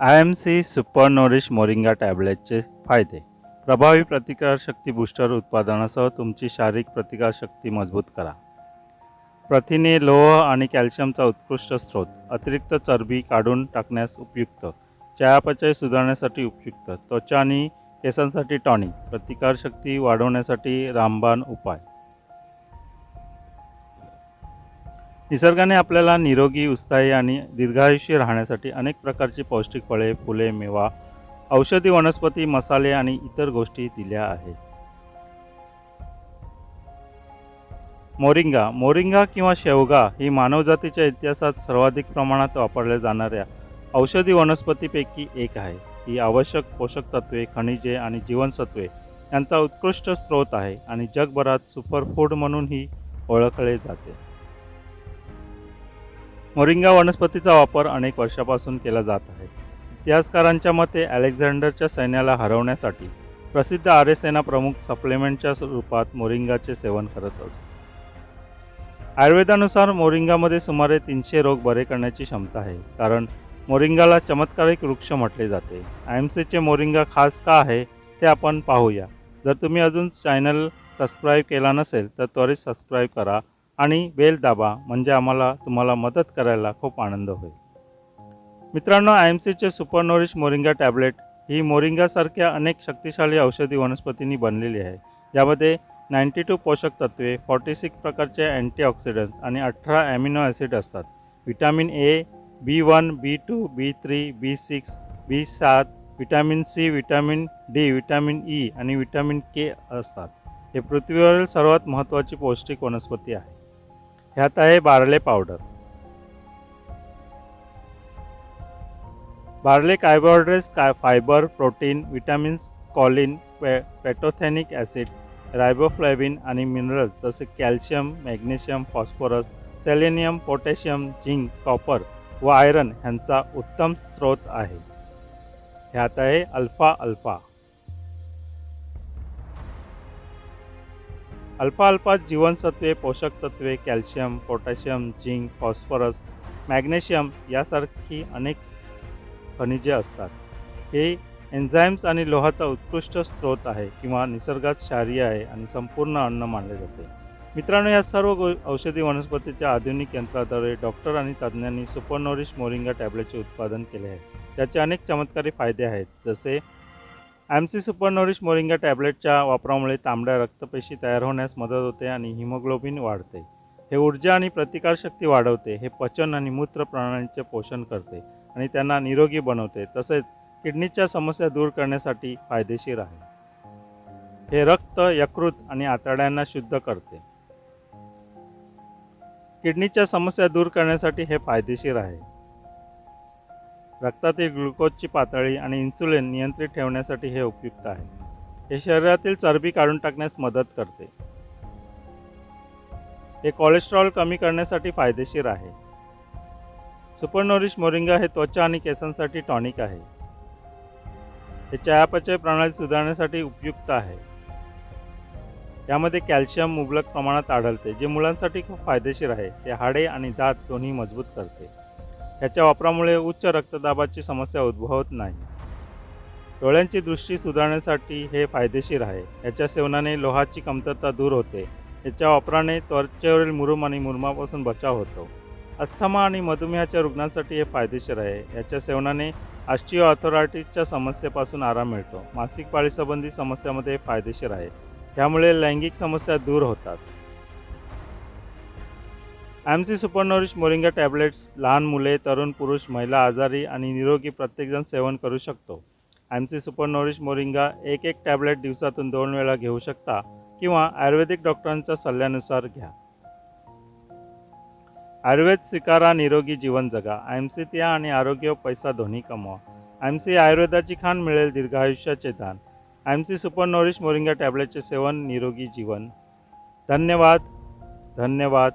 I M C super nourish moringa टॅबलेटचे फायदे. प्रभावी प्रतिकारशक्ती बूस्टर उत्पादनासह तुमची शारीरिक प्रतिकारशक्ती मजबूत करा. प्रथिने लोह आणि कॅल्शियमचा उत्कृष्ट स्रोत. अतिरिक्त चरबी काढून टाकण्यास उपयुक्त. चयापचय सुधारण्यासाठी उपयुक्त. त्वचा आणि केसांसाठी टॉनिक. प्रतिकारशक्ती वाढवण्यासाठी रामबाण उपाय. निसर्गाने आपल्याला निरोगी उत्साही आणि दीर्घायुष्य राहण्यासाठी अनेक प्रकारची पौष्टिक फळे फुले मेवा औषधी वनस्पती मसाले आणि इतर गोष्टी दिल्या आहेत. मोरिंगा. मोरिंगा किंवा शेवगा ही मानवजातीच्या इतिहासात सर्वाधिक प्रमाणात वापरल्या जाणाऱ्या औषधी वनस्पतीपैकी एक आहे. ही आवश्यक पोषक तत्वे खनिजे आणि जीवनसत्वे यांचा उत्कृष्ट स्रोत आहे आणि जगभरात सुपरफूड म्हणूनही ओळखले जाते. मोरिंगा वनस्पतीचा वापर अनेक वर्षापासून केला जात आहे. इतिहासकारांच्या मते अलेक्झांडरच्या सैन्याला हरवण्यासाठी प्रसिद्ध आर्यसेना प्रमुख सप्लिमेंटच्या रूपात मोरिंगाचे सेवन करत असत. आयुर्वेदानुसार मोरिंगामध्ये सुमारे तीनशे रोग बरे करण्याची क्षमता आहे कारण मोरिंगाला चमत्कारिक वृक्ष म्हटले जाते. आय एम सीचे मोरिंगा खास का आहे ते आपण पाहूया. जर तुम्ही अजून चॅनल सबस्क्राईब केला नसेल तर त्वरित सबस्क्राईब करा. आणि बेल दाबा म्हणजे आम्हाला तुम्हाला मदत करायला खूप आनंद होईल. मित्रांनो आय एम सीचे सुपरनोरिश मोरिंगा टॅबलेट ही मोरिंगासारख्या अनेक शक्तिशाली औषधी वनस्पतींनी बनलेली आहे. ज्यामध्ये नाईन्टी टू पोषक तत्वे फॉर्टी सिक्स प्रकारचे अँटीऑक्सिडंट्स आणि अठरा ॲमिनो ॲसिड असतात. Vitamin A B one B two B three B six B सात vitamin C vitamin D vitamin E आणि विटॅमिन के असतात. हे पृथ्वीवरील सर्वात महत्त्वाची पौष्टिक वनस्पती आहे. ह्यात आहे बार्ले पावडर. बार्ले कार्बोहायड्रेट्स काय फायबर प्रोटीन विटॅमिन्स कॉलिन पे पेटोथेनिक ॲसिड रायबोफ्लॅविन आणि मिनरल्स जसे calcium magnesium phosphorus selenium potassium zinc copper व आयरन ह्यांचा उत्तम स्रोत आहे. ह्यात आहे अल्फा अल्फा अल्फा अल्फा जीवनसत्वे पोषक तत्वे calcium potassium zinc phosphorus magnesium यासारखी अनेक खनिजे असतात. हे एन्झाईम्स आणि लोहाचा उत्कृष्ट स्रोत आहे किंवा निसर्गात क्षारीय आहे आणि संपूर्ण अन्न मानले जाते. मित्रांनो या सर्व गो औषधी वनस्पतीच्या आधुनिक यंत्राद्वारे डॉक्टर आणि तज्ज्ञांनी सुपरनोरिश मोरिंगा टॅबलेटचे उत्पादन केले आहे. त्याचे अनेक चमत्कारी फायदे आहेत. जसे ॲमसी सुपरनोरिश मोरिंगा टॅबलेटच्या वापरामुळे तांबड्या रक्तपेशी तयार होण्यास मदत होते आणि हिमोग्लोबिन वाढते. हे ऊर्जा आणि प्रतिकारशक्ती वाढवते हे पचन आणि मूत्र प्रणालीचे पोषण करते आणि त्यांना निरोगी बनवते. तसेच किडनीच्या समस्या दूर करण्यासाठी फायदेशीर आहे. हे रक्त यकृत आणि आतड्यांना शुद्ध करते. किडनीच्या समस्या दूर करण्यासाठी हे फायदेशीर आहे. रक्तातील ग्लुकोजची पातळी आणि इन्सुलिन नियंत्रित ठेवण्यासाठी हे उपयुक्त आहे. हे शरीरातील चरबी काढून टाकण्यास मदत करते. हे कोलेस्ट्रॉल कमी करण्यासाठी फायदेशीर आहे. सुपरनोरिश मोरिंगा हे त्वचा आणि केसांसाठी टॉनिक आहे. हे चयापचय प्रणाली सुधारण्यासाठी उपयुक्त आहे. यामध्ये कॅल्शियम मुबलक प्रमाणात आढळते जे मुलांसाठी खूप फायदेशीर आहे. ते हाडे आणि दात दोन्ही मजबूत करते. ह्याच्या वापरामुळे उच्च रक्तदाबाची समस्या उद्भवत नाही. डोळ्यांची दृष्टी सुधारण्यासाठी हे फायदेशीर आहे. याच्या सेवनाने लोहाची कमतरता दूर होते. याच्या वापराने त्वचेवरील मुरुम आणि मुरुमापासून बचाव होतो. अस्थमा आणि मधुमेहाच्या रुग्णांसाठी हे फायदेशीर आहे. याच्या सेवनाने आस्टिओ ऑथोरायटिसच्या समस्येपासून आराम मिळतो. मासिक पाळीसंबंधी समस्यामध्ये हे फायदेशीर आहे. त्यामुळे लैंगिक समस्या दूर होतात. M C super nourish moringa tablets लहान मुले तरुण पुरुष महिला आजारी आणि निरोगी प्रत्येकजण सेवन करू शकतो. एम सी सुपरनोरिश मोरिंगा एक एक टॅबलेट दिवसातून दोन वेळा घेऊ शकता किंवा आयुर्वेदिक डॉक्टरांच्या सल्ल्यानुसार घ्या. आयुर्वेद स्वीकारा निरोगी जीवन जगा. एम सी त्या आणि आरोग्य व पैसा दोन्ही कमवा. एम सी आयुर्वेदाची खाण मिळेल दीर्घायुष्याचे दान. M C super nourish moringa टॅबलेटचे सेवन निरोगी जीवन. धन्यवाद. धन्यवाद.